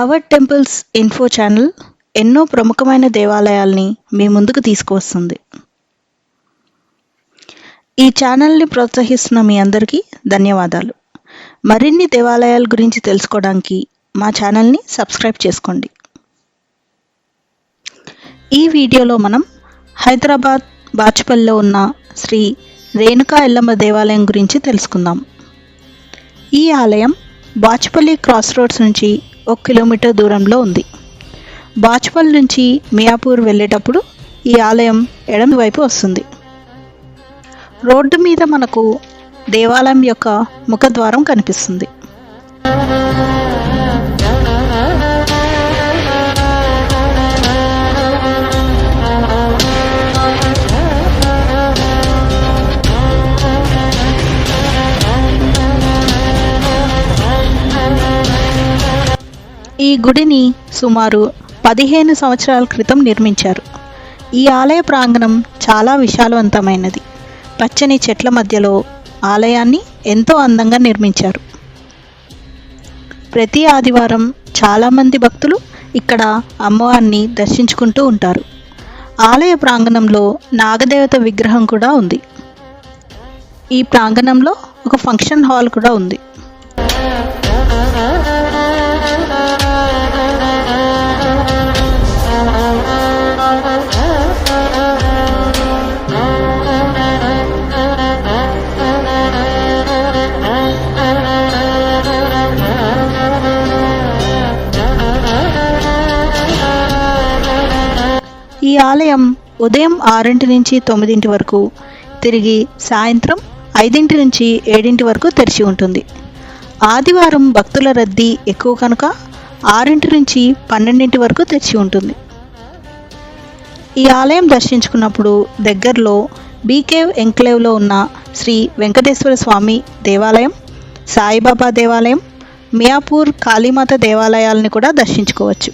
Hour temples info channel ఎన్నో ప్రముఖమైన దేవాలయాల్ని మీ ముందుకు తీసుకువస్తుంది. ఈ ఛానల్ని ప్రోత్సహిస్తున్న మీ అందరికీ ధన్యవాదాలు. మరిన్ని దేవాలయాల గురించి తెలుసుకోవడానికి మా ఛానల్ని సబ్స్క్రైబ్ చేసుకోండి. ఈ వీడియోలో మనం హైదరాబాద్ బాచుపల్లిలో ఉన్న శ్రీ రేణుకా ఎల్లమ్మ దేవాలయం గురించి తెలుసుకుందాం. ఈ ఆలయం బాచుపల్లి క్రాస్ రోడ్స్ నుంచి ఒక కిలోమీటర్ దూరంలో ఉంది. బాచుపల్లి నుంచి మియాపూర్ వెళ్ళేటప్పుడు ఈ ఆలయం ఎడమ వైపు వస్తుంది. రోడ్డు మీద మనకు దేవాలయం యొక్క ముఖద్వారం కనిపిస్తుంది. ఈ గుడిని సుమారు పదిహేను సంవత్సరాల క్రితం నిర్మించారు. ఈ ఆలయ ప్రాంగణం చాలా విశాలవంతమైనది. పచ్చని చెట్ల మధ్యలో ఆలయాన్ని ఎంతో అందంగా నిర్మించారు. ప్రతి ఆదివారం చాలామంది భక్తులు ఇక్కడ అమ్మవారిని దర్శించుకుంటూ ఉంటారు. ఆలయ ప్రాంగణంలో నాగదేవత విగ్రహం కూడా ఉంది. ఈ ప్రాంగణంలో ఒక ఫంక్షన్ హాల్ కూడా ఉంది. ఈ ఆలయం ఉదయం ఆరింటి నుంచి తొమ్మిదింటి వరకు తిరిగి సాయంత్రం ఐదింటి నుంచి ఏడింటి వరకు తెరిచి ఉంటుంది. ఆదివారం భక్తుల రద్దీ ఎక్కువ కనుక ఆరింటి నుంచి పన్నెండింటి వరకు తెరిచి ఉంటుంది. ఈ ఆలయం దర్శించుకున్నప్పుడు దగ్గరలో బీకేవ్ ఎంక్లేవ్లో ఉన్న శ్రీ వెంకటేశ్వర స్వామి దేవాలయం సాయిబాబా దేవాలయం మియాపూర్ కాళీమాత దేవాలయాలను కూడా దర్శించుకోవచ్చు.